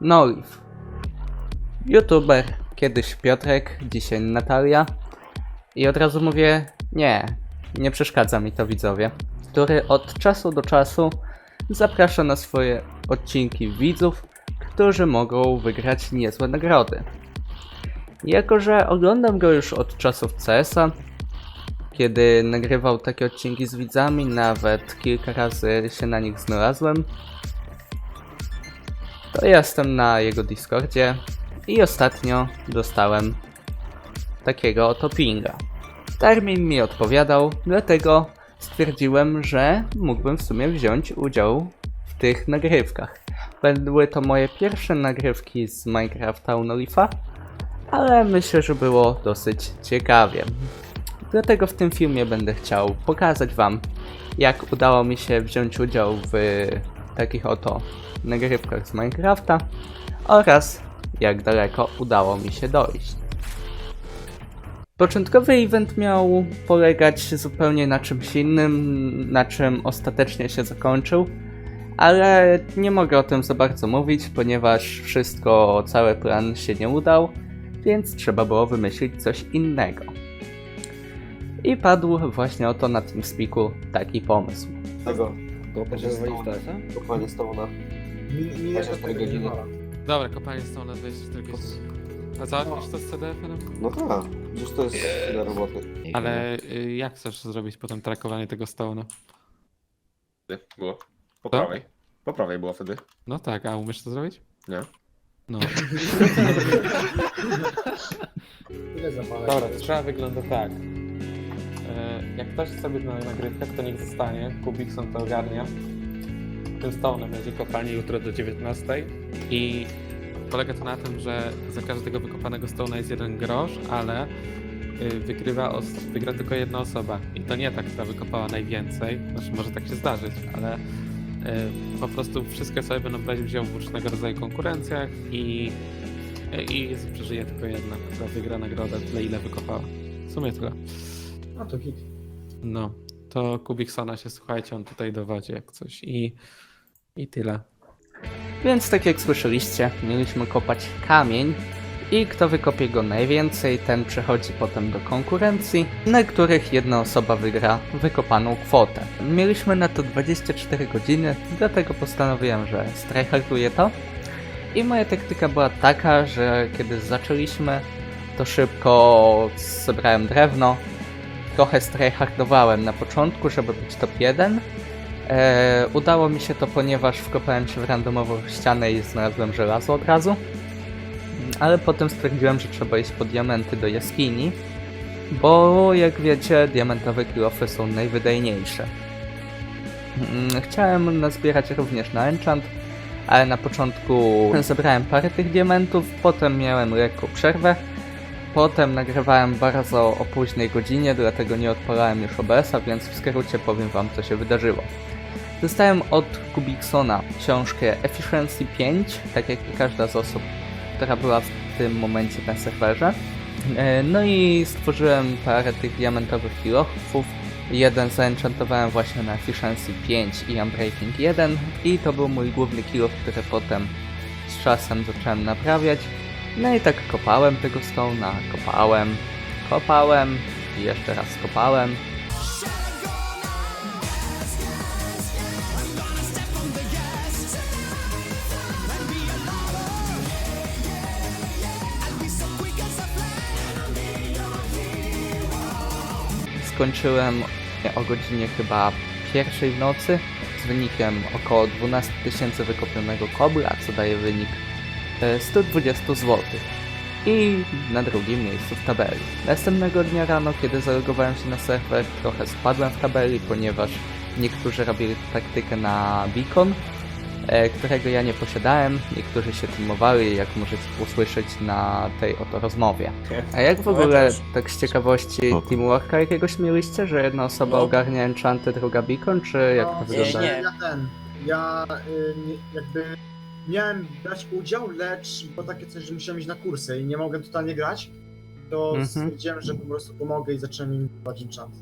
Noliv. YouTuber, kiedyś Piotrek, dzisiaj Natalia. I od razu mówię, nie, nie przeszkadza mi to widzowie, który od czasu do czasu zaprasza na swoje odcinki widzów, którzy mogą wygrać niezłe nagrody. Jako, że oglądam go już od czasów CS-a, kiedy nagrywał takie odcinki z widzami, nawet kilka razy się na nich znalazłem, to jestem na jego Discordzie i ostatnio dostałem takiego oto pinga. Termin mi odpowiadał, dlatego stwierdziłem, że mógłbym w sumie wziąć udział w tych nagrywkach. Były to moje pierwsze nagrywki z Minecrafta Unolifa, ale myślę, że było dosyć ciekawie. Dlatego w tym filmie będę chciał pokazać Wam, jak udało mi się wziąć udział w takich oto nagrywkach z Minecrafta oraz jak daleko udało mi się dojść. Początkowy event miał polegać zupełnie na czymś innym, na czym ostatecznie się zakończył, ale nie mogę o tym za bardzo mówić, ponieważ wszystko, cały plan się nie udał, więc trzeba było wymyślić coś innego. I padł właśnie oto na TeamSpeaku taki pomysł. Tego, Kopać Stone. TS-a? kopanie Stone'a. Mi- Minę 24 godziny. Dobra, kopanie są na 24 godziny. A załatwisz to z CDF-em? No tak, przecież to jest ile roboty. Ale y, jak chcesz zrobić potem trakowanie tego stołu? Było. Po Co? prawej. Po prawej było wtedy. No tak, a umiesz to zrobić? Nie. No. Ile zapalek? Dobra, to sprawa wygląda tak. Jak ktoś być na nagrywkach, to niech zostanie. Kubikson to ogarnia. Tym stołem będzie kopalnie jutro do 19. I polega to na tym, że za każdego wykopanego stołu jest jeden grosz, ale y, wygrywa wygra tylko jedna osoba. I to nie ta, która wykopała najwięcej. Znaczy może tak się zdarzyć, ale y, po prostu wszystkie osoby będą brać udział w różnego rodzaju konkurencjach i, i przeżyje tylko jedna, która wygra nagrodę tyle ile wykopała. W sumie tyle. A to hit. No, to Kubiksona się słuchajcie, on tutaj dowodzi jak coś i, i tyle. Więc tak jak słyszeliście, mieliśmy kopać kamień i kto wykopie go najwięcej, ten przechodzi potem do konkurencji, na których jedna osoba wygra wykopaną kwotę. Mieliśmy na to 24 godziny, dlatego postanowiłem, że strajharduję to. I moja taktyka była taka, że kiedy zaczęliśmy, to szybko zebrałem drewno, trochę strajhardowałem na początku, żeby być top 1, E, udało mi się to, ponieważ wkopałem się w randomową ścianę i znalazłem żelazo od razu. Mm, Ale potem stwierdziłem, że trzeba iść po diamenty do jaskini, bo jak wiecie, diamentowe kilofy są najwydajniejsze. Mm, Chciałem nazbierać również na enchant, ale na początku zebrałem parę tych diamentów, potem miałem lekką przerwę. Potem nagrywałem bardzo o późnej godzinie, dlatego nie odpalałem już OBS-a, więc w skrócie powiem wam co się wydarzyło. Dostałem od Kubiksona książkę Efficiency 5, tak jak i każda z osób, która była w tym momencie na serwerze. E, No i stworzyłem parę tych diamentowych kilofów. Jeden zaenchantowałem właśnie na Efficiency 5 i Unbreaking 1 i to był mój główny kilof, który potem z czasem zacząłem naprawiać. No i tak kopałem tego stone'a, kopałem, kopałem i jeszcze raz kopałem. Skończyłem o godzinie chyba pierwszej w nocy z wynikiem około 12 tysięcy wykopionego kobla, co daje wynik 120 zł. I na drugim miejscu w tabeli. Następnego dnia rano, kiedy zalogowałem się na serwer, trochę spadłem w tabeli, ponieważ niektórzy robili taktykę na beacon, e, którego ja nie posiadałem. Niektórzy się teamowali, jak możecie usłyszeć na tej oto rozmowie. A jak w ogóle, tak z ciekawości, teamworka jakiegoś mieliście, że jedna osoba No. ogarnia enchanty, druga beacon, czy jak to No, wygląda? nie. Ja ten, ja y, nie, jakby miałem brać udział, lecz było takie coś, że musiałem iść na kursy i nie mogłem totalnie grać, to Mhm. stwierdziłem, że po prostu pomogę i zacząłem im budować enchant.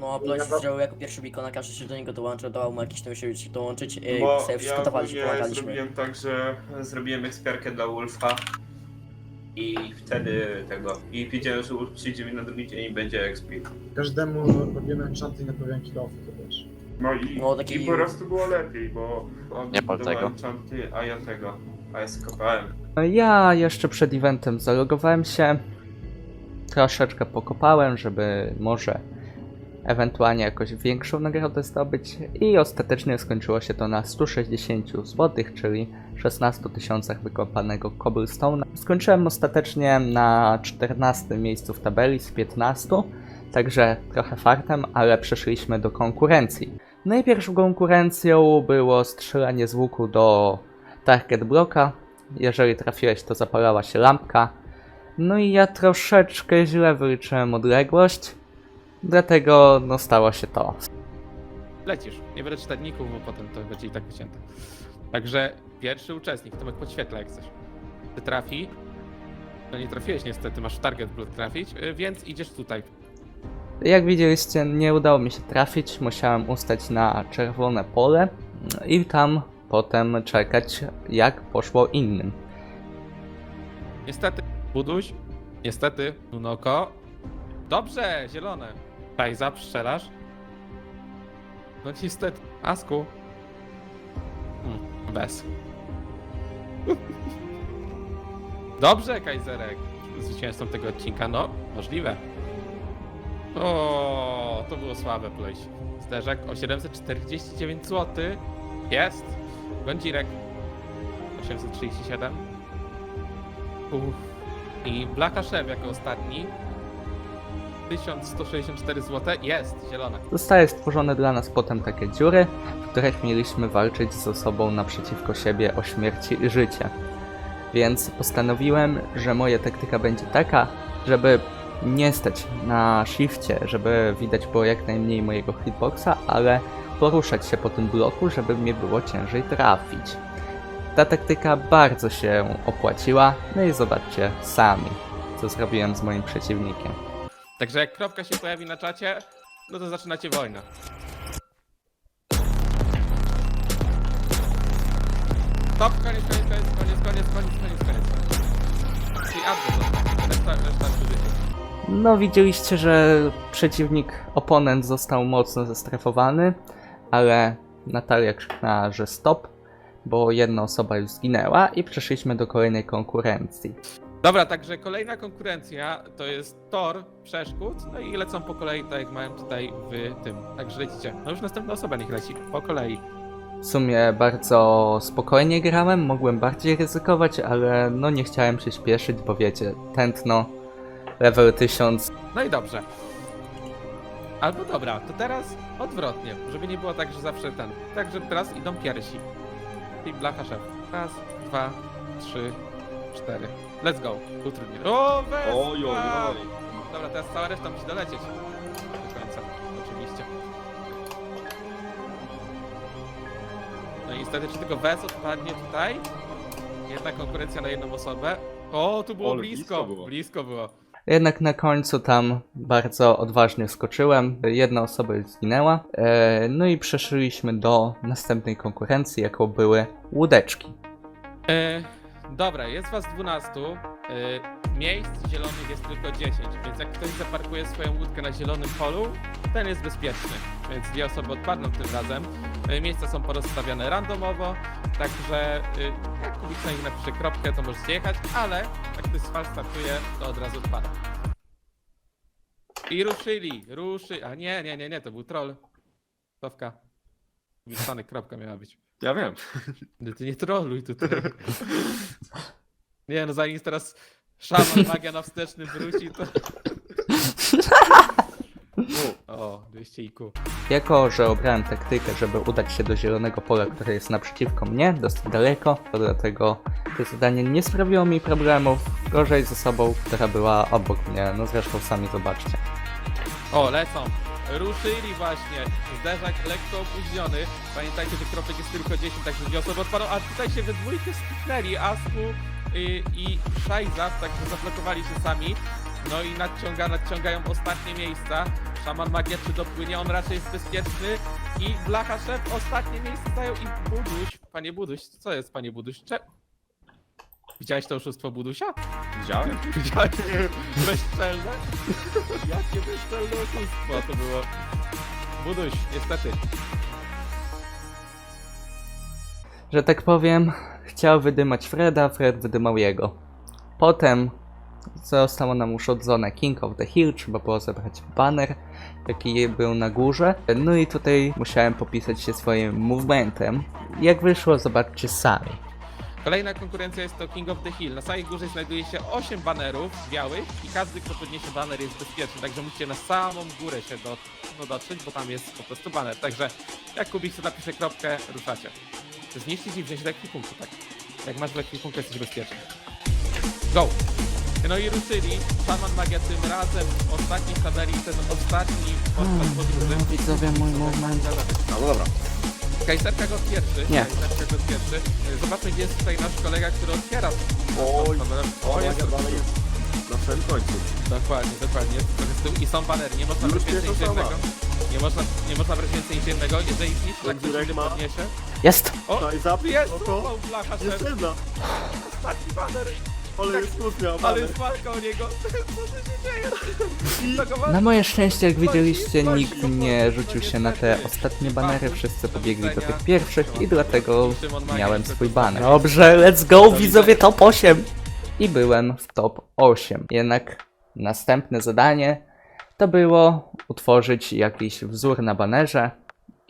No, Blois wziął jako pierwszy Bikona, każdy się do niego dołączył, dawał mu jakiś tam się dołączyć, yy, Bo sobie ja ogólnie pomagaliśmy. zrobiłem tak, że zrobiłem ekspiarkę dla Wolfa i wtedy tego. I wiedziałem, że Wolf przyjdzie mi na drugi dzień i będzie expi. Każdemu robimy enchanty i naprawiam kilofy, to wiesz. No i, No, taki- i po prostu było lepiej, bo on Nie pal tego. enchanty, a ja tego. A ja skopałem. Ja jeszcze przed eventem zalogowałem się, troszeczkę pokopałem, żeby może ewentualnie jakoś większą nagrodę zdobyć i ostatecznie skończyło się to na 160 zł, czyli 16 tysiącach wykopanego cobblestone'a. Skończyłem ostatecznie na 14 miejscu w tabeli z 15, także trochę fartem, ale przeszliśmy do konkurencji. Najpierwszą konkurencją było strzelanie z łuku do target bloka, jeżeli trafiłeś, to zapalała się lampka. No i ja troszeczkę źle wyliczyłem odległość, dlatego no stało się to. Lecisz. Nie będę czytać ników, bo potem to będzie i tak wycięte. Także pierwszy uczestnik, Tomek podświetla jak coś. Ty trafi. No nie trafiłeś niestety, masz target block trafić, y, więc idziesz tutaj. Jak widzieliście, nie udało mi się trafić, musiałem ustać na czerwone pole i tam potem czekać, jak poszło innym. Niestety, Buduś. Niestety, Nunoko. Dobrze, zielone. Tajza, strzelasz. No niestety, Asku. Hmm, bez. Dobrze, Kajzerek. Zwycięzcą tego odcinka, no, możliwe. O, to było słabe plejś. Zderzak o 749 zł. Jest. Gądzirek. 837. Uff. I Blaka Chef jako ostatni. 1164 zł. Jest, zielone. Zostały stworzone dla nas potem takie dziury, w których mieliśmy walczyć ze sobą naprzeciwko siebie o śmierć i życie. Więc postanowiłem, że moja taktyka będzie taka, żeby nie stać na shifcie, żeby widać było jak najmniej mojego hitboxa, ale poruszać się po tym bloku, żeby mnie było ciężej trafić. Ta taktyka bardzo się opłaciła, no i zobaczcie sami, co zrobiłem z moim przeciwnikiem. Także jak kropka się pojawi na czacie, no to zaczynacie wojnę. Stop, koniec, koniec, koniec, koniec, koniec, koniec, koniec, koniec. I adwy reszta, reszta przy życiu. No, widzieliście, że przeciwnik, oponent został mocno zestrefowany, ale Natalia krzyknęła, że stop, bo jedna osoba już zginęła i przeszliśmy do kolejnej konkurencji. Dobra, także kolejna konkurencja to jest tor przeszkód, no i lecą po kolei, tak jak mają tutaj w tym. Także lecicie. No już następna osoba niech leci, po kolei. W sumie bardzo spokojnie grałem, mogłem bardziej ryzykować, ale no nie chciałem się śpieszyć, bo wiecie, tętno, level 1000, No i dobrze. Albo dobra, to teraz odwrotnie, żeby nie było tak, że zawsze ten. Także teraz idą piersi. I blacha szef. Raz, dwa, trzy, cztery. Let's go. Utrudnię. O, wespa! Oj, oj, oj. Dobra, teraz cała reszta musi dolecieć. Do końca, oczywiście. No i niestety, czy tylko Wes odpadnie tutaj? Jedna konkurencja na jedną osobę. O, tu było Ale blisko. blisko było. Blisko było. Jednak na końcu tam bardzo odważnie skoczyłem. Jedna osoba już zginęła. E, no i przeszliśmy do następnej konkurencji, jaką były łódeczki. E, dobra, jest was 12. E, miejsc zielonych jest tylko 10, więc jak ktoś zaparkuje swoją łódkę na zielonym polu, ten jest bezpieczny. Więc dwie osoby odpadną tym razem. E, miejsca są porozstawiane randomowo, także e, jak Kubik na nich napisze kropkę, to możecie jechać, ale jak ktoś z fal startuje, to od razu odpada. I ruszyli, ruszy... A nie, nie, nie, nie, to był troll. Sławka. Wysłany kropka miała być. Ja wiem. No ty nie troluj tutaj. Nie no, zanim teraz szaman magia na wsteczny wróci, to... O, 200 IQ. Jako, że obrałem taktykę, żeby udać się do zielonego pola, które jest naprzeciwko mnie, dosyć daleko, to dlatego to zadanie nie sprawiło mi problemów. Gorzej z osobą, która była obok mnie, no zresztą sami zobaczcie. O, lecą. Ruszyli właśnie. Zderzak lekko opóźniony. Pamiętajcie, że kropek jest tylko 10, także dwie osoby odpadną. A tutaj się we dwójkę spiknęli. Asku y, i Szajza, także zablokowali się sami. No i nadciąga, nadciągają ostatnie miejsca. Szaman Magia czy dopłynie, on raczej jest bezpieczny. I Blacha Szef ostatnie miejsce zajął i Buduś. Panie Buduś, co jest panie Buduś? Cze... Widziałeś to oszustwo Budusia? Widziałem? Widziałeś? Bezczelne? Jakie bezczelne oszustwo to było. Buduś, niestety. że tak powiem, chciał wydymać Freda, Fred wydymał jego. Potem zostało nam uszodzone King of the Hill, trzeba było zebrać banner, jaki był na górze. No i tutaj musiałem popisać się swoim movementem. Jak wyszło, zobaczcie sami. Kolejna konkurencja jest to King of the Hill. Na samej górze znajduje się 8 banerów białych i każdy, kto podniesie baner jest bezpieczny, także musicie na samą górę się do, no, dotrzeć, bo tam jest po prostu baner. Także jak Kubik sobie napisze kropkę, ruszacie. Zniszczyć i wziąć do ekwipunku, tak. Jak masz w ekwipunku, jesteś bezpieczny. Go! No i ruszyli. Shaman Magia tym razem w ostatniej tabeli, ten ostatni podczas podróży. Widzowie, mój movement. No, no dobra. Kajserka go pierwszy. Nie. Kajserka go pierwszy. Zobaczmy, gdzie jest tutaj nasz kolega, który otwiera. Oj, o, jest ja dalej jest na samym końcu. Dokładnie, dokładnie. Jest trochę z tyłu i są banery. Nie można Już brać więcej jednego. Nie można, nie można brać więcej niż jednego. Jeżeli zniszczy, tak Jurek ktoś ma. podniesie. Jest! O, Daj za jest! oko. O, blacha Jest szef. jedna. Ostatni baner. Ale jest smutny, Ale jest walka o niego. Co tu się dzieje? Zagowany. Na moje szczęście, jak widzieliście, nikt nie rzucił się na te ostatnie banery, wszyscy pobiegli do tych pierwszych i dlatego miałem swój baner. Dobrze, let's go, widzowie top 8! I byłem w top 8. Jednak następne zadanie to było utworzyć jakiś wzór na banerze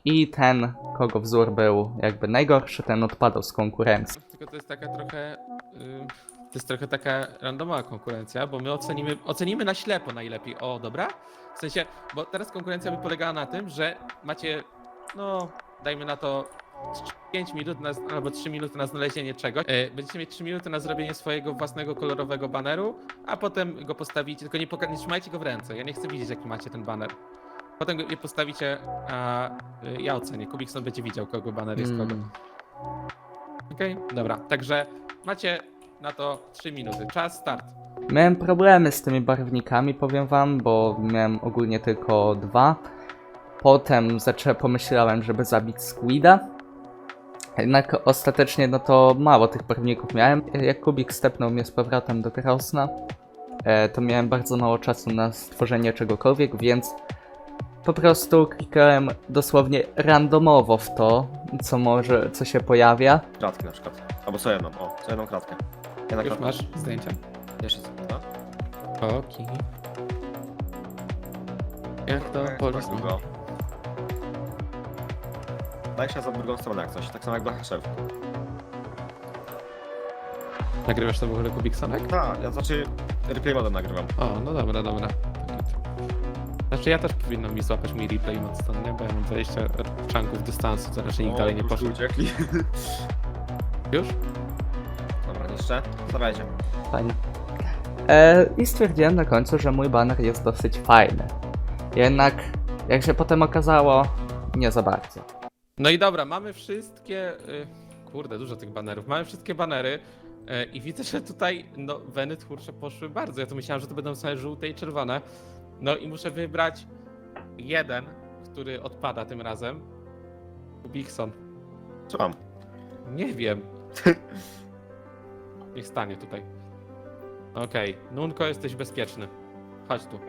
i ten, kogo wzór był jakby najgorszy, ten odpadał z konkurencji. Tylko to jest taka trochę. y, To jest trochę taka randomowa konkurencja, bo my ocenimy, ocenimy na ślepo najlepiej. O, dobra? W sensie, bo teraz konkurencja by polegała na tym, że macie, no, dajmy na to 5 minut na, albo 3 minuty na znalezienie czegoś. E, Będziecie mieć 3 minuty na zrobienie swojego własnego kolorowego baneru, a potem go postawicie, tylko nie, poka- nie trzymajcie go w ręce. Ja nie chcę widzieć, jaki macie ten baner. Potem go je postawicie, a y, ja ocenię. Kubikson będzie widział, kogo baner jest kogo. Mm. Okej, dobra. Także macie na to 3 minuty. Czas, start. Miałem problemy z tymi barwnikami, powiem wam, bo miałem ogólnie tylko dwa. Potem zaczę, pomyślałem, żeby zabić Squida. Jednak ostatecznie no to mało tych barwników miałem. Jak Kubik stepnął mnie z powrotem do Krosna, e, to miałem bardzo mało czasu na stworzenie czegokolwiek, więc po prostu klikałem dosłownie randomowo w to, co może, co się pojawia. Kratki na przykład. Albo co jedną, o, co jedną kratkę. Jedna Już kratka. masz zdjęcia? Jeszcze sekunda. Okej. Jak to Tak polis? długo. Daj się za drugą stronę jak coś, tak samo jak Blacha Szef. Nagrywasz to w ogóle Kubiksonek? Tak, ja znaczy replay modem nagrywam. O, no dobra, dobra. Znaczy ja też powinno mi złapać mój replay mod stąd, nie? Bo ja mam 20 czanków dystansu, to raczej nikt dalej nie już poszedł. uciekli. Już? Dobra, niszczę. Stawiajcie. Fajnie. E, I stwierdziłem na końcu, że mój banner jest dosyć fajny. Jednak, jak się potem okazało, nie za bardzo. No i dobra, mamy wszystkie. Y, kurde, dużo tych banerów. Mamy wszystkie banery. y, I widzę, że tutaj no, weny twórcze poszły bardzo. Ja to myślałem, że to będą same żółte i czerwone. No i muszę wybrać jeden, który odpada tym razem. Kubikson. Co mam? Nie wiem. Niech stanie tutaj. Okej, Nunko, jesteś bezpieczny. Chodź tu.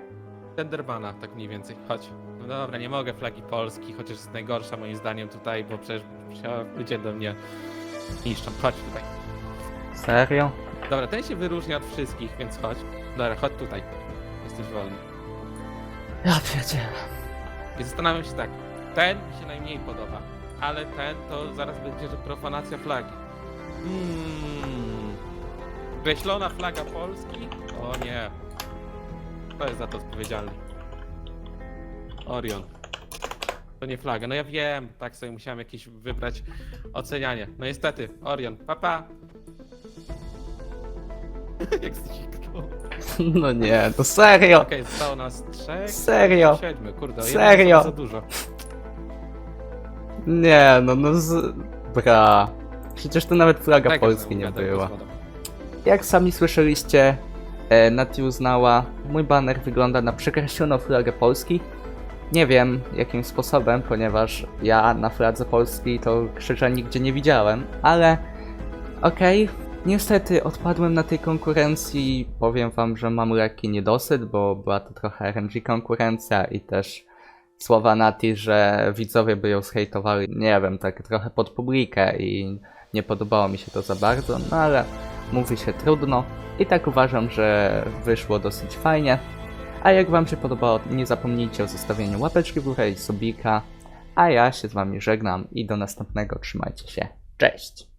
Tenderbana, tak mniej więcej. Chodź. No dobra, nie mogę flagi Polski, chociaż jest najgorsza moim zdaniem tutaj, bo przecież ludzie do mnie niszczą. Chodź tutaj. Serio? Dobra, ten się wyróżnia od wszystkich, więc chodź. Dobra, chodź tutaj. Jesteś wolny. Ja wiedziałem. I zastanawiam się tak, ten mi się najmniej podoba, ale ten to zaraz będzie, że profanacja flagi. Hmm. Kreślona flaga Polski? O nie. Kto jest za to odpowiedzialny? Orion. To nie flaga. No ja wiem, tak sobie musiałem jakieś wybrać ocenianie. No niestety, Orion. Papa. Jak zniknął. No nie, to serio! Okej, zostało nas trzech. Serio! Siedmiu, kurde. Serio? Za dużo. Nie, no no z... Bra. Przecież to nawet flaga Tak, Polski nie była. Jak sami słyszeliście, e, Nati uznała, mój baner wygląda na przekreśloną flagę Polski. Nie wiem jakim sposobem, ponieważ ja na fladze Polski to krzyża nigdzie nie widziałem, ale okej. Niestety odpadłem na tej konkurencji. Powiem wam, że mam lekki niedosyt, bo była to trochę RNG konkurencja i też słowa Nati, że widzowie by ją zhejtowali, nie wiem, tak trochę pod publikę i nie podobało mi się to za bardzo, no ale mówi się trudno i tak uważam, że wyszło dosyć fajnie. A jak wam się podobało, nie zapomnijcie o zostawieniu łapeczki w górę i subika, a ja się z wami żegnam i do następnego, trzymajcie się, cześć!